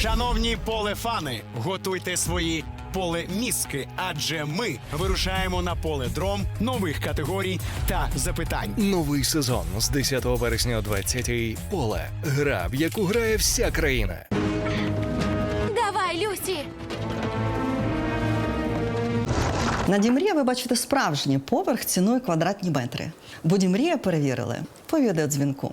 Шановні полефани, готуйте свої полеміски, адже ми вирушаємо на поле дром нових категорій та запитань. Новий сезон з 10 вересня о 20-й Поле. Гра, в яку грає вся країна. Давай, Люсі! На Дімрія ви бачите справжній поверх ціною квадратні метри. Бо Дімрія перевірили по відеодзвінку.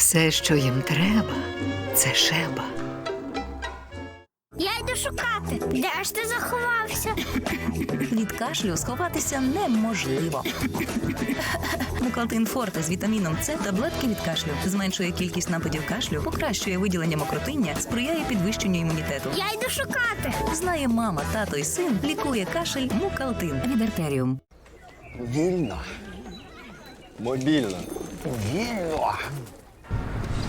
Все, що їм треба, це шеба. Я йду шукати. Де ж ти заховався? Від кашлю сховатися неможливо. Мукалтин Форте з вітаміном С таблетки від кашлю зменшує кількість нападів кашлю, покращує виділення мокротиння, сприяє підвищенню імунітету. Я йду шукати. Знає мама, тато і син, лікує кашель Мукалтин від артеріум. Вільно. Мобільно. Вільно.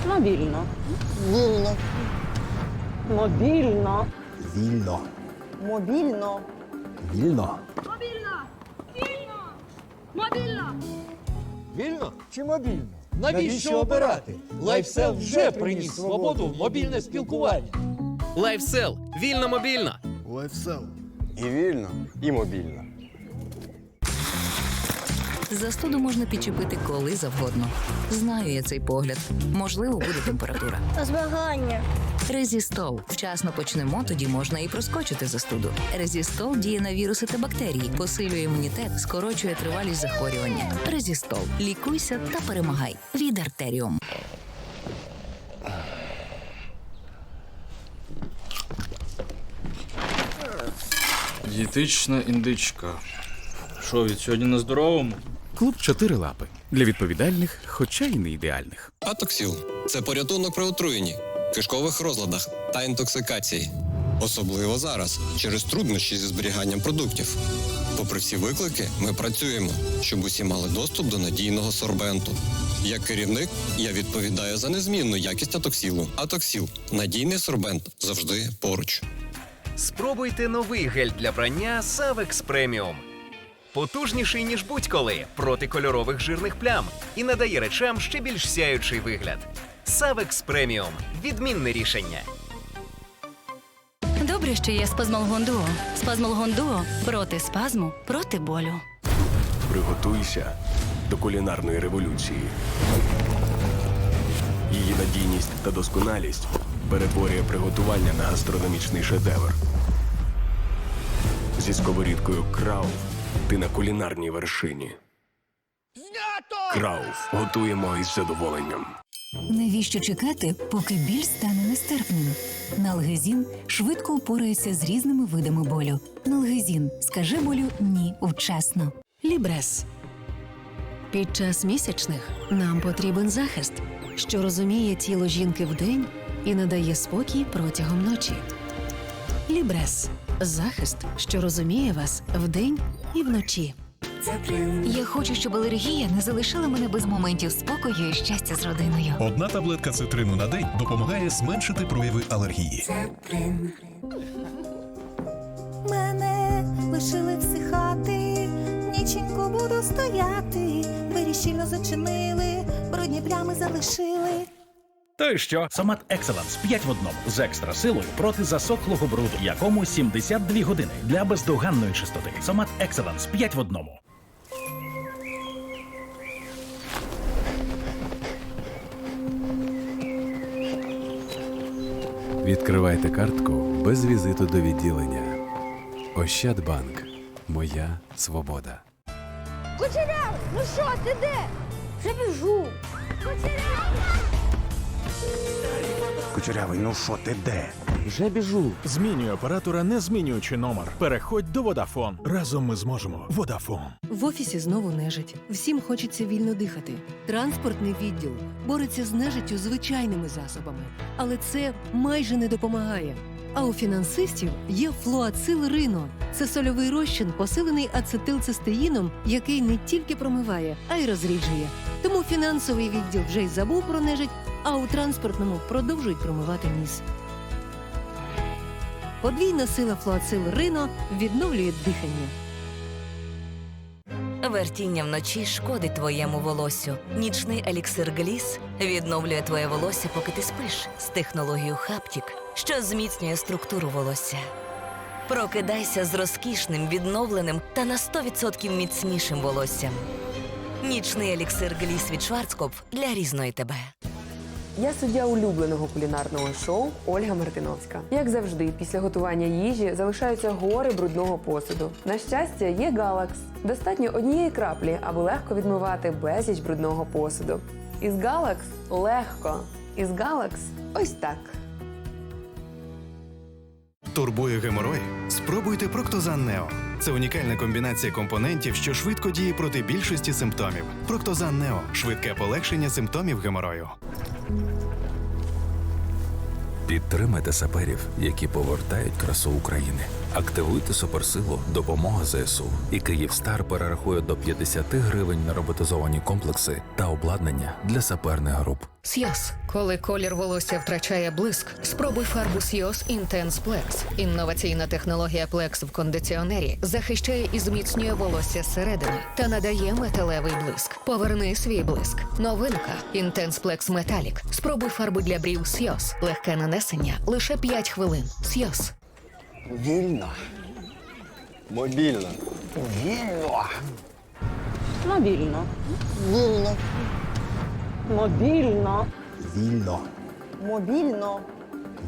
Мобільно. Вільно. Мобільно. Вільно. Мобільно. Вільно. Вільно чи мобільно? Навіщо обирати? Лайфсел вже приніс свободу в мобільне спілкування. Лайфсел. Вільно мобільно. Лайфсел. І вільно, і мобільно. Застуду можна підчепити коли завгодно. Знаю я цей погляд. Можливо, буде температура. Змагання. Резістол. Вчасно почнемо, тоді можна і проскочити застуду. Резістол діє на віруси та бактерії, посилює імунітет, скорочує тривалість захворювання. Резістол. Лікуйся та перемагай. Від артеріум. Дієтична індичка. Що від сьогодні на здоровому? Клуб чотири лапи для відповідальних, хоча й не ідеальних. Атоксіл це порятунок при отруєнні, кишкових розладах та інтоксикації. Особливо зараз, через труднощі зі зберіганням продуктів. Попри всі виклики, ми працюємо, щоб усі мали доступ до надійного сорбенту. Як керівник, я відповідаю за незмінну якість атоксілу. Атоксіл надійний сорбент завжди поруч. Спробуйте новий гель для прання Savex Premium. Потужніший, ніж будь-коли, проти кольорових жирних плям і надає речам ще більш сяючий вигляд. Savex Premium – відмінне рішення. Добре, що є спазмолгон дуо. Спазмолгон дуо проти спазму, проти болю. Приготуйся до кулінарної революції. Її надійність та досконалість перетворює приготування на гастрономічний шедевр. Зі сковорідкою Крауф ти на кулінарній вершині. Крауф готуємо із задоволенням. Навіщо чекати, поки біль стане нестерпним? Налгезін швидко упорається з різними видами болю. Налгезін скаже болю ні вчасно. Лібрес. Під час місячних нам потрібен захист, що розуміє тіло жінки вдень і надає спокій протягом ночі. Лібрес захист, що розуміє вас вдень і вночі. Я хочу, щоб алергія не залишила мене без моментів спокою і щастя з родиною. Одна таблетка цитрину на день допомагає зменшити прояви алергії. Мене лишили всихати, ніченько буду стояти. Двері щільно зачинили, брудні плями залишили. То й що? Сомат Екселенс 5 в одному з екстра силою проти засохлого бруду, якому 72 години для бездоганної чистоти. Сомат Екселенс 5 в одному. Відкривайте картку без візиту до відділення. Ощадбанк. Моя свобода. Кучеряв, ну що, ти де? Вже біжу. Кучеряв! Кучерявий, ну що ти де? Вже біжу. Змінюй оператора, не змінюючи номер. Переходь до Водафон. Разом ми зможемо. Водафон. В офісі знову нежить. Всім хочеться вільно дихати. Транспортний відділ бореться з нежиттю звичайними засобами, але це майже не допомагає. А у фінансистів є флуацил Рино. Це сольовий розчин, посилений ацетилцистеїном, який не тільки промиває, а й розріджує. Тому фінансовий відділ вже й забув про нежить, а у транспортному продовжують промивати ніс. Подвійна сила флуацил Рино відновлює дихання. Вертіння вночі шкодить твоєму волоссю. Нічний еліксир Гліс відновлює твоє волосся, поки ти спиш з технологією Хаптік, що зміцнює структуру волосся. Прокидайся з розкішним, відновленим та на 100% міцнішим волоссям. Нічний еліксир Гліс від Шварцкопф для різної тебе. Я суддя улюбленого кулінарного шоу Ольга Мартиновська. Як завжди, після готування їжі залишаються гори брудного посуду. На щастя, є галакс. Достатньо однієї краплі, аби легко відмивати безліч брудного посуду. Із галакс легко. Із галакс ось так. Турбує геморой? Спробуйте Проктозан Нео. Це унікальна комбінація компонентів, що швидко діє проти більшості симптомів. Проктозан Нео швидке полегшення симптомів геморою. Підтримайте саперів, які повертають красу України. Активуйте суперсилу Допомога ЗСУ. І Київстар перерахує до 50 гривень на роботизовані комплекси та обладнання для саперних груп. Сйоз. Коли колір волосся втрачає блиск, спробуй фарбу Сйоз Intense Plex. Інноваційна технологія Plex в кондиціонері захищає і зміцнює волосся зсередини та надає металевий блиск. Поверни свій блиск. Новинка Intense Plex Metallic. Спробуй фарбу для брів Сйоз. Легке нанесення лише 5 хвилин. Сйоз. Вільно. Мобільно. Вільно. Мобільно. Вільно. Мобільно. Вільно. Мобільно.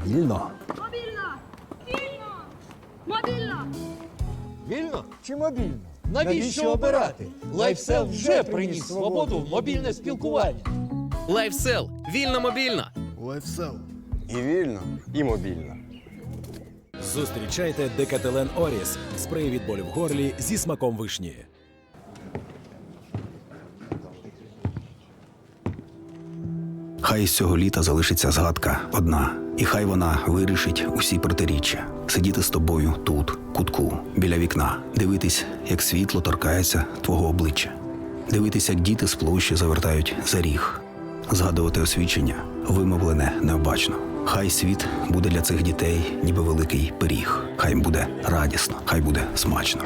Вільно. Мобільно. Вільно чи мобільно? Навіщо обирати? Лайфсел вже приніс свободу в мобільне спілкування. Лайфсел. Вільно мобільно. Лайфсел. І вільно, і мобільно. Зустрічайте Декателен Оріс. Спрей від болю в горлі зі смаком вишні. Хай з цього літа залишиться згадка одна, і хай вона вирішить усі протиріччя. Сидіти з тобою тут, кутку, біля вікна, дивитись, як світло торкається твого обличчя, дивитись, як діти з площі завертають за ріг, згадувати освічення, вимовлене необачно. Хай світ буде для цих дітей, ніби великий пиріг. Хай буде радісно, хай буде смачно.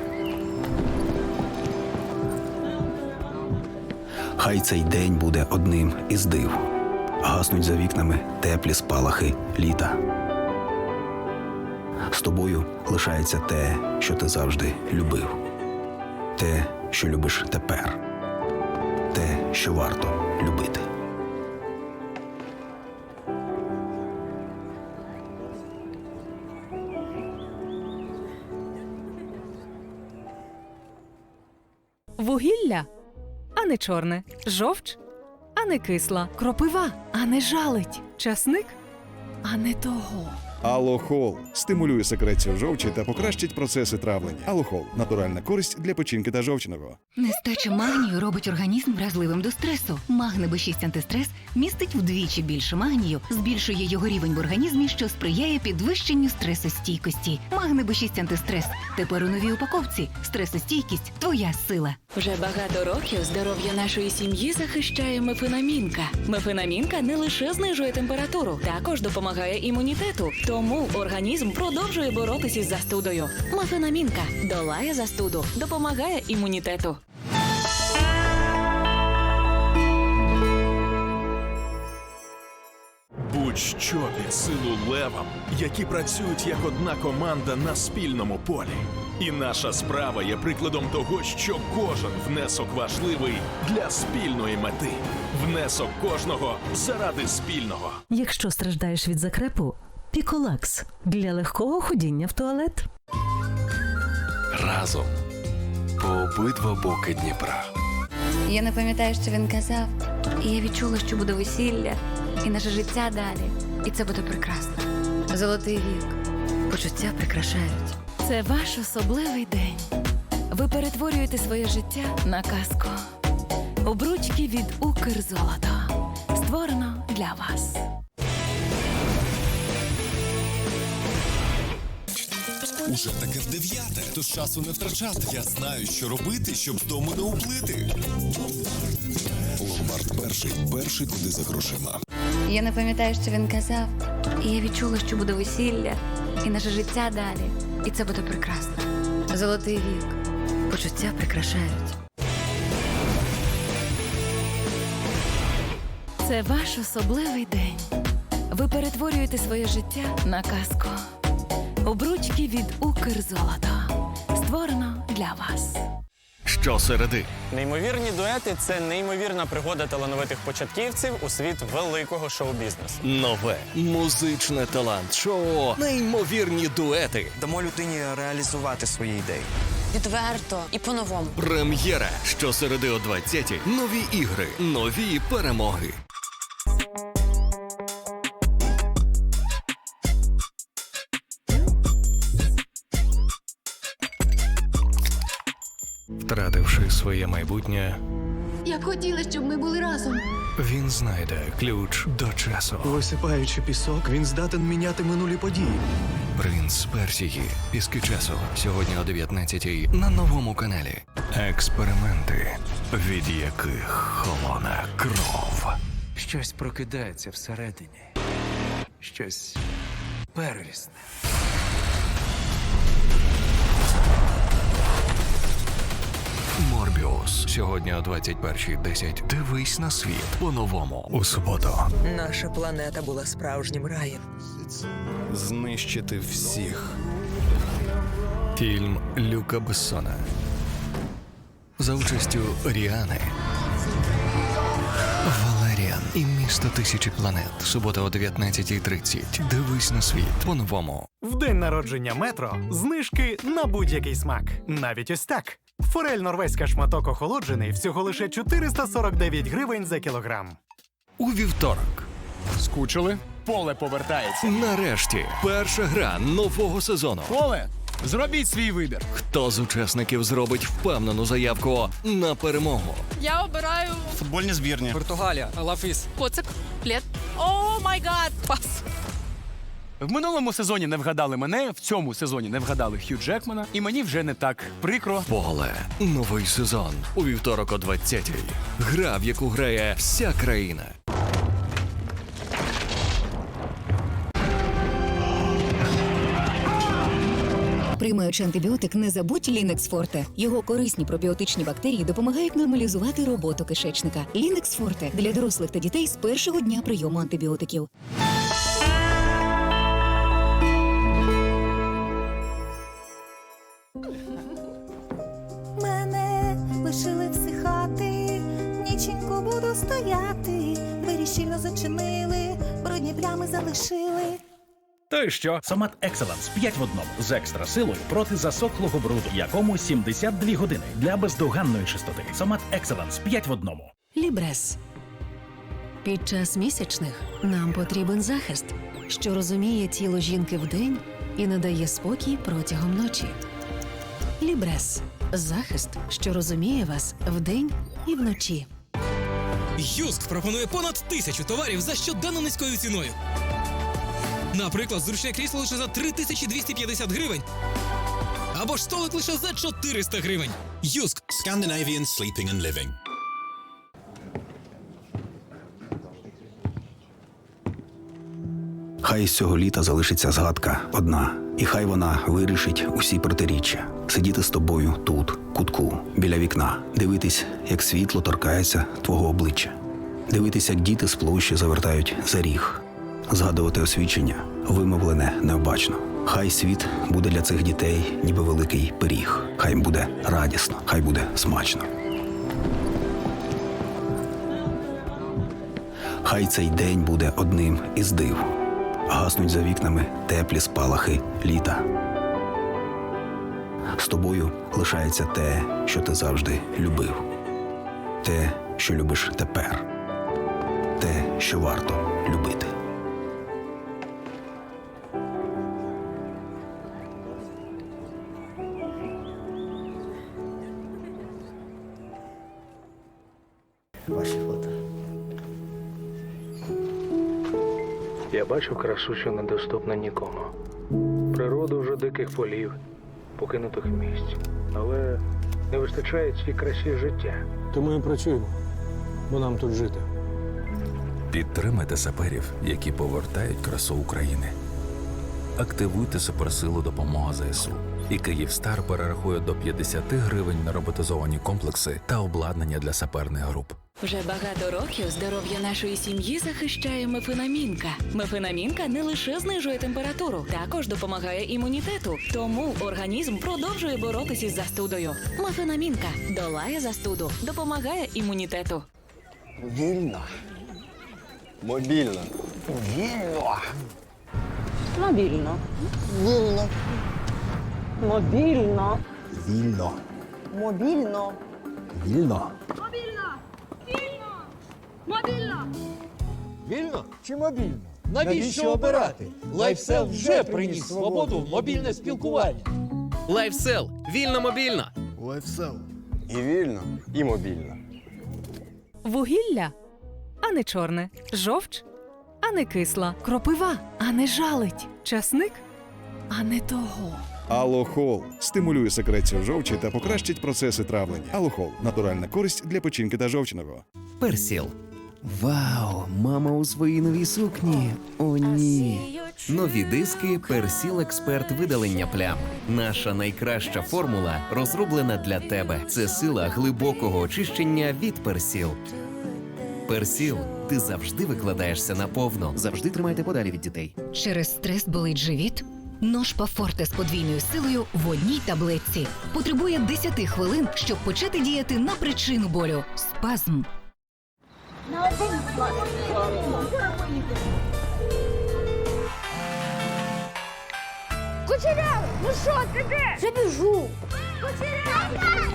Хай цей день буде одним із див. Гаснуть за вікнами теплі спалахи літа. З тобою лишається те, що ти завжди любив, те, що любиш тепер, те, що варто любити. Не чорне, жовч, а не кисла, кропива, а не жалить, часник, а не того. Алохол стимулює секрецію жовчі та покращить процеси травлення. Алохол натуральна користь для печінки та жовчного. Нестача магнію робить організм вразливим до стресу. Магне Б6 антистрес містить вдвічі більше магнію, збільшує його рівень в організмі, що сприяє підвищенню стресостійкості. Магне Б6 антистрес. Тепер у новій упаковці. Стресостійкість твоя сила. Вже багато років здоров'я нашої сім'ї захищає мефенамінка. Мефенамінка не лише знижує температуру, також допомагає імунітету. Тому організм продовжує боротися із застудою. Мефенамінка долає застуду, допомагає імунітету. Будь-що під силу левам, які працюють як одна команда на спільному полі. І наша справа є прикладом того, що кожен внесок важливий для спільної мети. Внесок кожного заради спільного. Якщо страждаєш від закрепу, піколакс для легкого ходіння в туалет. Разом по обидва боки Дніпра. Я не пам'ятаю, що він казав, і я відчула, що буде весілля, і наше життя далі. І це буде прекрасно. Золотий вік. Почуття прикрашають. Це ваш особливий день. Ви перетворюєте своє життя на казку. Обручки від Укрзолото. Створено для вас. Уже таке дев'яте, тож часу не втрачати. Я знаю, що робити, щоб з дому не уплити. Ломбард перший, перший куди за грошима. Я не пам'ятаю, що він казав. І я відчула, що буде весілля, і наше життя далі. І це буде прекрасно. Золотий вік. Почуття прикрашають. Це ваш особливий день. Ви перетворюєте своє життя на казку. Обручки від Укрзолото. Створено для вас. Щосереди Неймовірні дуети це неймовірна пригода талановитих початківців у світ великого шоу-бізнесу. нове музичне талант шоу, неймовірні дуети. Дамо людині реалізувати свої ідеї. Відверто і по-новому. Прем'єра щосереди о 20-й. Нові ігри, нові перемоги. Втративши своє майбутнє, Я б хотіла, щоб ми були разом. він знайде ключ до часу. Висипаючи пісок, він здатен міняти минулі події. Принц Персії. Піски часу. Сьогодні о 19-й на новому каналі. Експерименти, від яких холоне кров. Щось прокидається всередині. Щось первісне. Морбіус. Сьогодні о 21.10. Дивись на світ по-новому. У суботу. Наша планета була справжнім раєм. Знищити всіх. Фільм Люка Бессона. За участю Ріани. Валеріан і місто тисячі планет. Субота о 19.30. Дивись на світ по-новому. В день народження метро знижки на будь-який смак. Навіть ось так. Форель норвезька шматок охолоджений всього лише 449 гривень за кілограм. У вівторок. Скучили? Поле повертається. Нарешті перша гра нового сезону. Поле, зробіть свій вибір. Хто з учасників зробить впевнену заявку на перемогу? Я обираю Футбольні збірні. Португалія, Лафіс. коцик, плед. О май гад! Пас. В минулому сезоні не вгадали мене, в цьому сезоні не вгадали Хью Джекмана, і мені вже не так прикро. Поле. Новий сезон. У вівторок о 20-й. Гра, в яку грає вся країна. Приймаючи антибіотик, не забудь Лінекс Форте. Його корисні пробіотичні бактерії допомагають нормалізувати роботу кишечника. Лінекс Форте для дорослих та дітей з першого дня прийому антибіотиків. Плями. То й що? Сомат Екселенс 5 в одному з екстра силою проти засохлого бруду, якому 72 години для бездоганної чистоти. Сомат Екселенс 5 в одному. Лібрес. Під час місячних нам потрібен захист, що розуміє тіло жінки вдень і надає спокій протягом ночі. Лібрес захист, що розуміє вас вдень і вночі. Юск пропонує понад тисячу товарів за щоденно низькою ціною. Наприклад, зручне крісло лише за 3250 гривень. Або ж столик лише за 400 гривень. Юск. Scandinavian Sleeping and Living. Хай з цього літа залишиться згадка одна, і хай вона вирішить усі протиріччя. Сидіти з тобою тут, кутку, біля вікна, дивитись, як світло торкається твого обличчя, дивитись, як діти з площі завертають за ріг, згадувати освічення, вимовлене необачно. Хай світ буде для цих дітей, ніби великий пиріг. Хай буде радісно, хай буде смачно. Хай цей день буде одним із див. Гаснуть за вікнами теплі спалахи літа. З тобою лишається те, що ти завжди любив, те, що любиш тепер, те, що варто любити. Бачу красу, що недоступна нікому. Природу вже диких полів, покинутих місць. Але не вистачає цій красі життя. Тому і працюємо, бо нам тут жити. Підтримайте саперів, які повертають красу України. Активуйте суперсилу допомога ЗСУ. І Київстар перерахує до 50 гривень на роботизовані комплекси та обладнання для саперних груп. Вже багато років здоров'я нашої сім'ї захищає мефенамінка. Мефенамінка не лише знижує температуру, також допомагає імунітету. Тому організм продовжує боротися із застудою. Мефенамінка долає застуду, допомагає імунітету. Вільно. Мобільно. Вільно. Мобільно. Вільно. Мобільно. Вільно. Мобільно. Вільно. Мобільно. Вільно чи мобільно? Навіщо обирати? Лайфсел вже приніс свободу в мобільне спілкування. Лайфсел. Вільно мобільно. Лайфсел. І вільно, і мобільно. Вугілля, а не чорне, жовч, а не кисла, кропива, а не жалить, часник, а не того. Алохол стимулює секрецію жовчі та покращить процеси травлення. Алохол натуральна користь для печінки та жовчного. Персіл. Вау, мама у своїй новій сукні. О, ні. Нові диски Персіл Експерт видалення плям. Наша найкраща формула розроблена для тебе. Це сила глибокого очищення від Персіл. Персіл, ти завжди викладаєшся наповно. Завжди тримайте подалі від дітей. Через стрес болить живіт? Ножпа Форте з подвійною силою в одній таблетці. Потребує 10 хвилин, щоб почати діяти на причину болю. Спазм. Кучерявий, ну що ти де? Вже біжу. Кучерявий!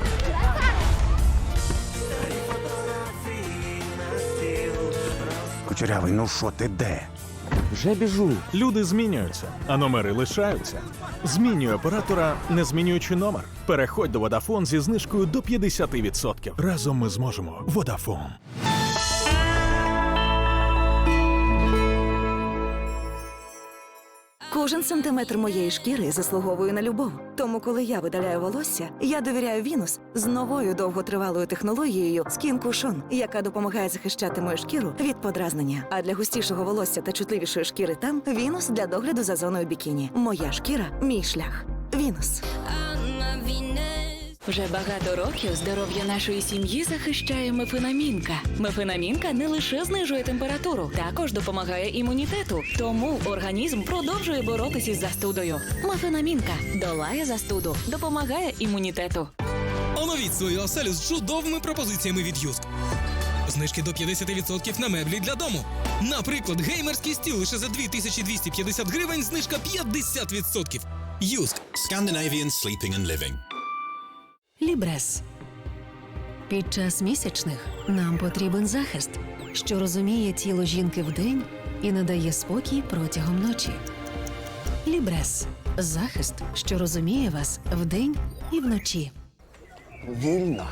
Кучерявий, ну що ти де? Вже біжу. Люди змінюються, а номери лишаються. Змінюй оператора, не змінюючи номер. Переходь до Vodafone зі знижкою до 50%. Разом ми зможемо. Vodafone. Кожен сантиметр моєї шкіри заслуговує на любов. Тому, коли я видаляю волосся, я довіряю Вінус з новою довготривалою технологією Cushion, яка допомагає захищати мою шкіру від подразнення. А для густішого волосся та чутливішої шкіри там Вінус для догляду за зоною бікіні. Моя шкіра, мій шлях. Вінус. Вже багато років здоров'я нашої сім'ї захищає мефенамінка. Мефенамінка не лише знижує температуру, також допомагає імунітету. Тому організм продовжує боротися із застудою. Мефенамінка долає застуду, допомагає імунітету. Оновіть свою оселю з чудовими пропозиціями від Юск. Знижки до 50% на меблі для дому. Наприклад, геймерський стіл лише за 2250 гривень, знижка 50%. Юск. Scandinavian Sleeping and Living. Лібрес. Під час місячних нам потрібен захист, що розуміє тіло жінки вдень і надає спокій протягом ночі. Лібрес захист, що розуміє вас вдень і вночі. Вільно.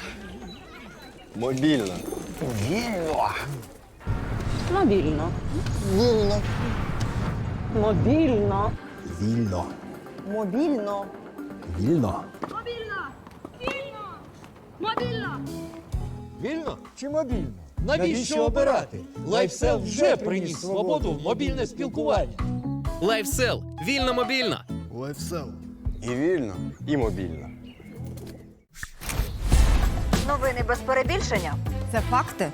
Мобільно. Вільно. Мобільно. Вільно. Мобільно. Вільно. Мобільно. Вільно. Мобільно. Вільно чи мобільно? Навіщо обирати? Лайфсел вже приніс свободу в мобільне спілкування. Лайфсел. Вільно мобільно. Лайфсел. І вільно, і мобільно. Новини без перебільшення. Це факти.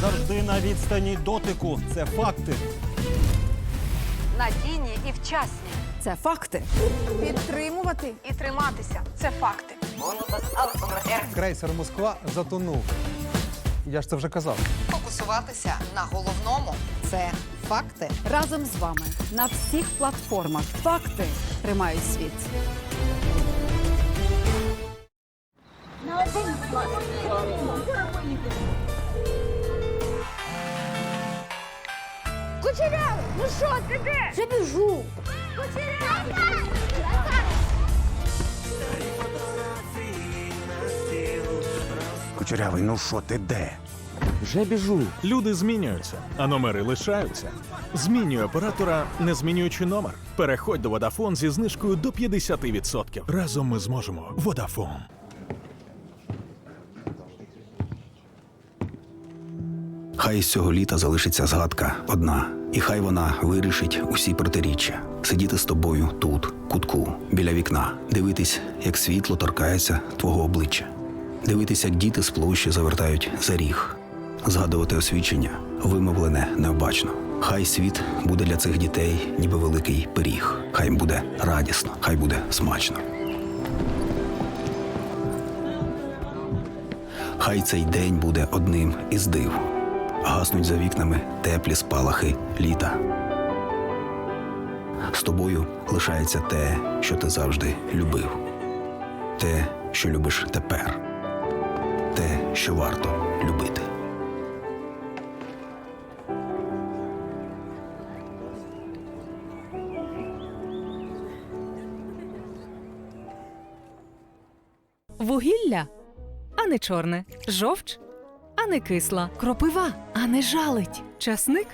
Завжди на відстані дотику. Це факти. Надійні і вчасні. Це факти. Підтримувати і триматися. Це факти. Крейсер Москва затонув. Я ж це вже казав. Фокусуватися на головному. Це факти. Разом з вами на всіх платформах. Факти тримають світ. Кучерявий, ну що ти де? Вже біжу. Кучерявий! Кучерявий, ну що ти де? Вже біжу. Люди змінюються, а номери лишаються. Змінюй оператора, не змінюючи номер. Переходь до Vodafone зі знижкою до 50%. Разом ми зможемо. Vodafone. Хай з цього літа залишиться згадка одна, і хай вона вирішить усі протиріччя. Сидіти з тобою тут, кутку, біля вікна, дивитись, як світло торкається твого обличчя, дивитись, як діти з площі завертають за ріг, згадувати освічення, вимовлене необачно. Хай світ буде для цих дітей, ніби великий пиріг. Хай буде радісно, хай буде смачно. Хай цей день буде одним із див. Гаснуть за вікнами теплі спалахи літа. З тобою лишається те, що ти завжди любив, те, що любиш тепер, те, що варто любити. Вугілля, а не чорне, жовч, а не кисла, кропива, а не жалить, часник,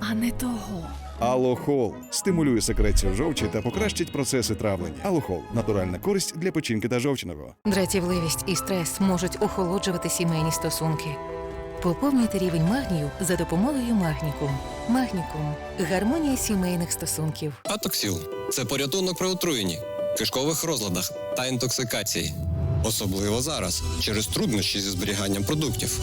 а не того. Алохол стимулює секрецію жовчі та покращить процеси травлення. Алохол натуральна користь для печінки та жовчного. Дратівливість і стрес можуть охолоджувати сімейні стосунки. Поповнюйте рівень магнію за допомогою магнікум. Магнікум гармонія сімейних стосунків. Атоксіл це порятунок при отруєнні, кишкових розладах та інтоксикації. Особливо зараз, через труднощі зі зберіганням продуктів.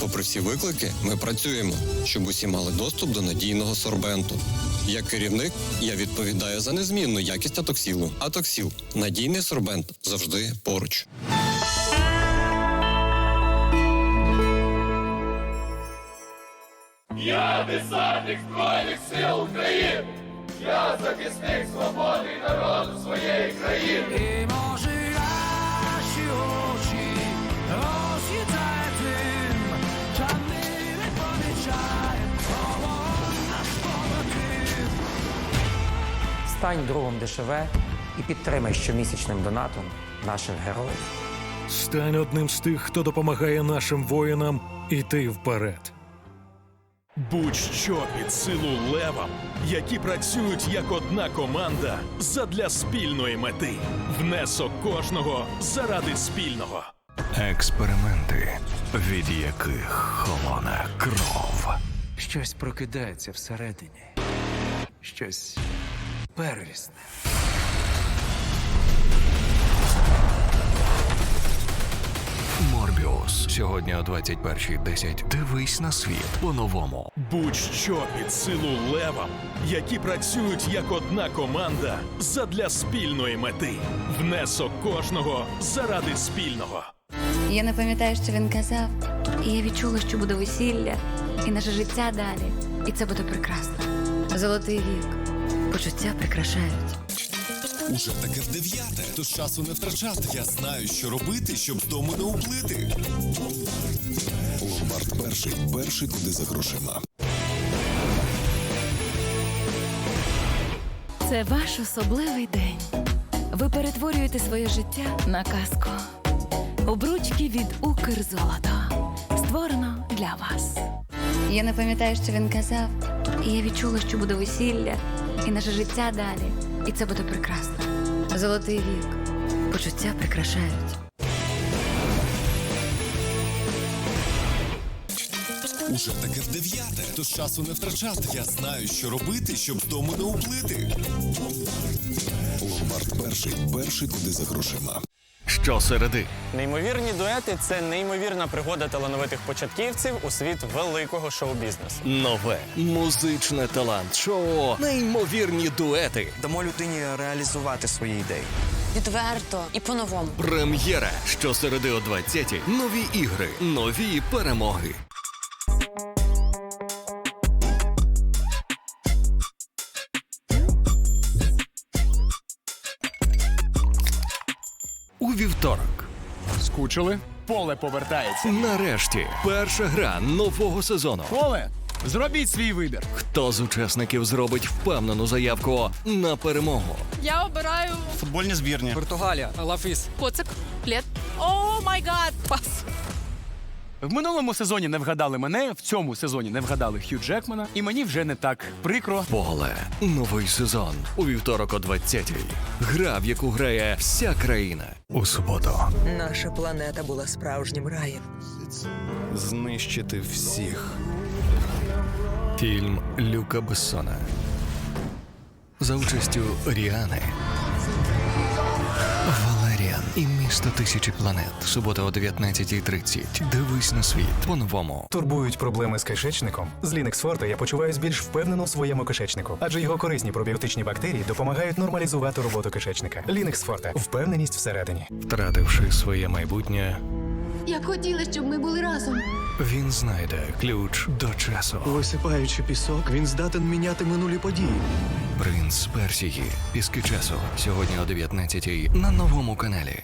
Попри всі виклики, ми працюємо, щоб усі мали доступ до надійного сорбенту. Як керівник, я відповідаю за незмінну якість атоксілу. Атоксіл надійний сорбент завжди поруч. Я десантник Збройних сил України. Я захисник свободи і народу своєї країни. І може наші Стань другом ДШВ і підтримай щомісячним донатом наших героїв. Стань одним з тих, хто допомагає нашим воїнам іти вперед. Будь-що під силу левам, які працюють як одна команда задля спільної мети. Внесок кожного заради спільного. Експерименти, від яких холоне кров. Щось прокидається всередині. Щось первісне. Морбіус. Сьогодні о 21.10. Дивись на світ по-новому. Будь-що під силу левам, які працюють як одна команда задля спільної мети. Внесок кожного заради спільного. Я не пам'ятаю, що він казав, і я відчула, що буде весілля, і наше життя далі. І це буде прекрасно. Золотий вік. Почуття прикрашають. Уже таке в дев'яте, тож часу не втрачати. Я знаю, що робити, щоб з дому не уплити. Ломбард перший, перший куди за грошима. Це ваш особливий день. Ви перетворюєте своє життя на казку. Обручки від Укрзолото. Створено для вас. Я не пам'ятаю, що він казав, і я відчула, що буде весілля, і наше життя далі. І це буде прекрасно. Золотий вік. Почуття прикрашають. Уже таке в дев'яте, тож часу не втрачати. Я знаю, що робити, щоб дому не уплити. Ломбард перший, перший куди за грошима. Щосереди Неймовірні дуети це неймовірна пригода талановитих початківців у світ великого шоу-бізнесу. нове музичне талант-шоу, неймовірні дуети. Дамо людині реалізувати свої ідеї. Відверто і по-новому. Прем'єра щосереди о 20-й. Нові ігри, нові перемоги. Вівторок. Скучили? Поле повертається. Нарешті перша гра нового сезону. Поле, зробіть свій вибір. Хто з учасників зробить впевнену заявку на перемогу? Я обираю Футбольні збірні. Португалія, Лафіс. коцик, плед. О май гад! Пас. В минулому сезоні не вгадали мене, в цьому сезоні не вгадали Хью Джекмана, і мені вже не так прикро. Поле. Новий сезон. У вівторок о 20-й. Гра, в яку грає вся країна. У суботу. Наша планета була справжнім раєм. Знищити всіх. Фільм Люка Бессона. За участю Ріани. І місто тисячі планет. Субота о 19.30. Дивись на світ по-новому. Турбують проблеми з кишечником. З Linux Forte я почуваюся більш впевнено в своєму кишечнику, адже його корисні пробіотичні бактерії допомагають нормалізувати роботу кишечника. Linux Forte – впевненість всередині. Втративши своє майбутнє, Я б хотіла, щоб ми були разом. Він знайде ключ до часу. Висипаючи пісок, він здатен міняти минулі події. Принц Персії. Піски часу. Сьогодні о 19 на новому каналі.